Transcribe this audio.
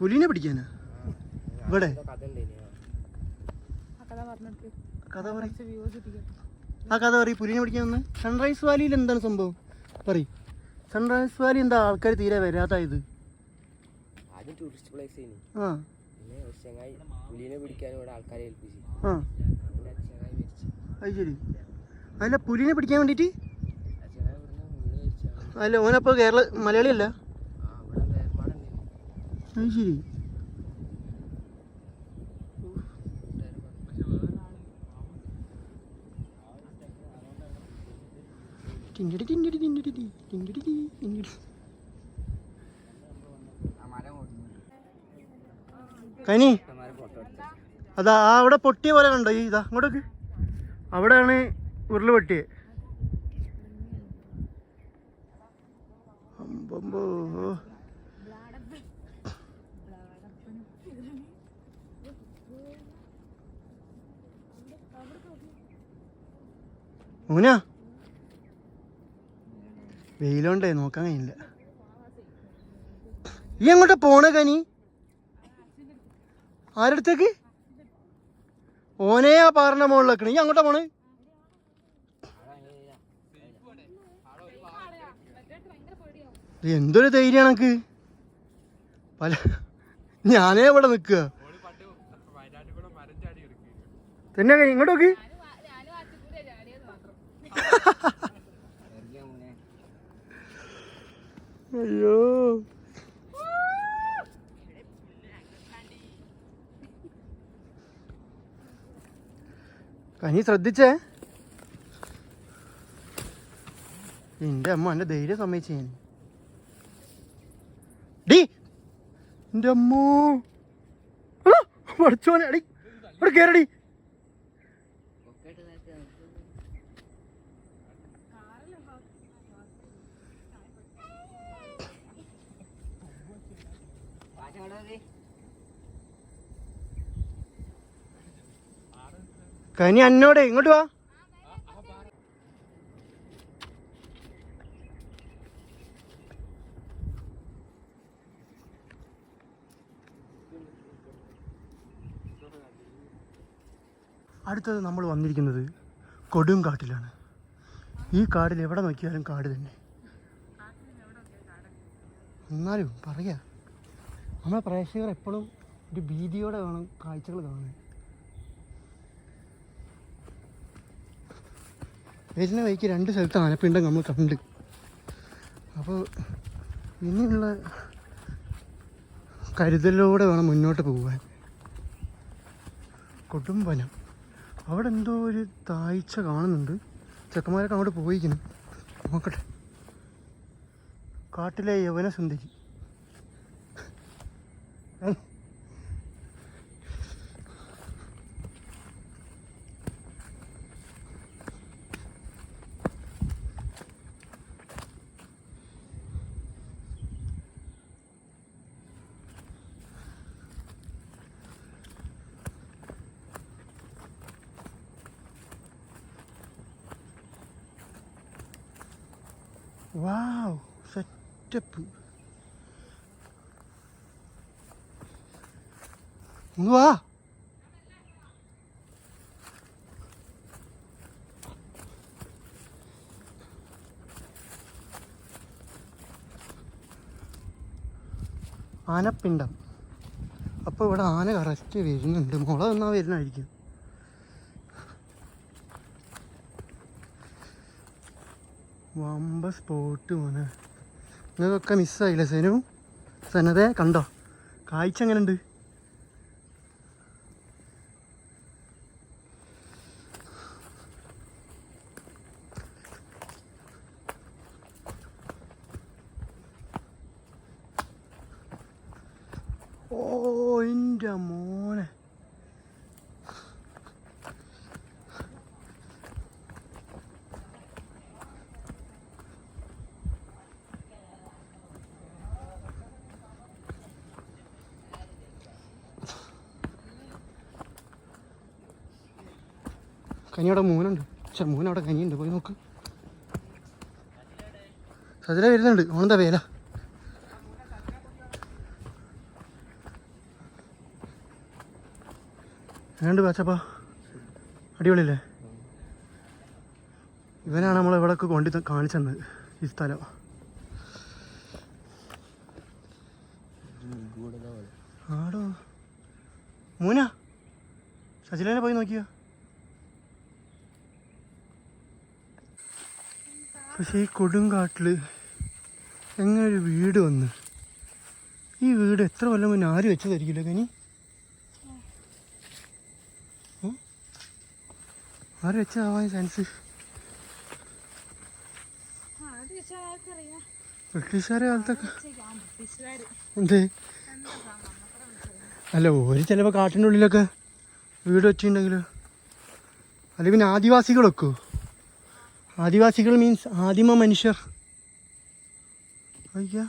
പുലിനെ പിടിക്കാനാ? ഇവിടെ? കഥ ആ. കഥ പറ ആ പറയും പുലിനെ പിടിക്കാൻ സൺറൈസ് വാലിയിൽ എന്താണ് സംഭവം? പറ സൺറൈസ് വാലി എന്താ ആൾക്കാർ തീരെ വരാത്തായത് ആ. അത് ശരി. അല്ല പുലിനെ പിടിക്കാൻ വേണ്ടിയിട്ട് ആ ചങ്ങായി ഇവിടുന്ന് വീണ് മരിച്ചു. അല്ല ഓനപ്പോ കേരള മലയാളിയല്ല? അത് ശരി ടിൻഡിടി ടിൻഡിടി ടിൻഡിടി ടിൻഡിടി ടിൻഡിടി. കനി അതാ ആ അവിടെ പൊട്ടിയ പോലെ കണ്ടോ? ഈ ഇതാ അങ്ങോട്ടേക്ക് അവിടെയാണ് ഉരുൾ പൊട്ടിയത് അമ്പമ്പോ. ഊന വെയിലുണ്ടേ നോക്കാൻ കഴിയില്ല. ഈ അങ്ങോട്ട് പോണ കനി. ആരടുത്തേക്ക്? ഓനെ ആ പാറിന്റെ മുകളിലേക്കണ് ഈ അങ്ങോട്ടാ പോണേ. എന്തൊരു ധൈര്യമാണ് എനിക്ക് പല ഞാനേ ഇവിടെ നിൽക്കുക. തന്നെ ഇങ്ങോട്ട് നോക്ക്. അയ്യോ. കനി ശ്രദ്ധിച്ചേ? എന്റെ അമ്മ എന്റെ ധൈര്യം സമ്മതിച്ചു. ഞാൻ ഡി എന്റെ അമ്മോ. പഠിച്ചോനെ അടി അവിടെ കേറടി. കനി അന്നോടെ ഇങ്ങോട്ട് വാ. അടുത്തത് നമ്മൾ വന്നിരിക്കുന്നത് കൊടും കാട്ടിലാണ്. ഈ കാടിൽ എവിടെ നോക്കിയാലും കാട് തന്നെ. എന്നാലും പറയാ നമ്മളെ പ്രേക്ഷകർ എപ്പോഴും ഒരു ഭീതിയോടെ വേണം കാഴ്ചകൾ കാണാൻ വരുന്ന വഴിക്ക് രണ്ട് സ്ഥലത്ത് ആനപ്പിണ്ടം നമ്മൾ കണ്ട്. അപ്പോൾ ഇനിയുള്ള കരുതലോടെ വേണം മുന്നോട്ട് പോകാൻ കൊടുംവനം അവിടെ എന്തോ ഒരു താഴ്ച കാണുന്നുണ്ട്. ചെക്കന്മാരൊക്കെ അങ്ങോട്ട് പോയിരിക്കുന്നു. നോക്കട്ടെ. കാട്ടിലെ യവന സുന്ദരി വാവ് സെറ്റപ്പ് വാ ആനപ്പിണ്ടം. അപ്പോൾ ഇവിടെ ആന കറക്റ്റ് വരുന്നുണ്ട്. മുള എന്നാ വരുന്നതായിരിക്കും. വമ്പ സ്പോട്ട് മോനെ. നിങ്ങൾക്കൊക്കെ മിസ്സായില്ലേ സെനു? സനതെ കണ്ടോ? കാഴ്ച എങ്ങനെയുണ്ട്? ഓ എന്റെ മോനെ കനിയുടെ മൂനുണ്ട്. ചെ മൂനവിടെ കനിയുണ്ട്. പോയി നോക്ക്. സജില വരുന്നുണ്ട്. ഓണെന്താ വേല? ഏണ്ട് പാച്ചപ്പാ. അടിപൊളിയല്ലേ? ഇവനാണ് നമ്മൾ ഇവിടെയൊക്കെ കൊണ്ടി കാണിച്ചെന്നത് ഈ സ്ഥലം. ആടോ. മൂന? സജിലേനെ പോയി നോക്കിയോ? പക്ഷെ ഈ കൊടുങ്കാട്ടിൽ എങ്ങനെ വീട് വന്ന്? ഈ വീട് എത്ര കൊല്ലം മുന്നേ ആര് വെച്ചതായിരിക്കില്ല കനി? ആര് വെച്ചതാവാൻ ചാൻസ് ബ്രിട്ടീഷുകാരെ കാലത്തൊക്കെ. എന്തേ? അല്ല ഒരു ചിലപ്പോൾ കാട്ടിന്റെ ഉള്ളിലൊക്കെ വീട് വെച്ചിട്ടുണ്ടെങ്കിലോ. അല്ലെങ്കിൽ പിന്നെ ആദിവാസികളൊക്കെ? ആദിവാസികൾ മീൻസ് ആദിമ മനുഷ്യർ. അയ്യ.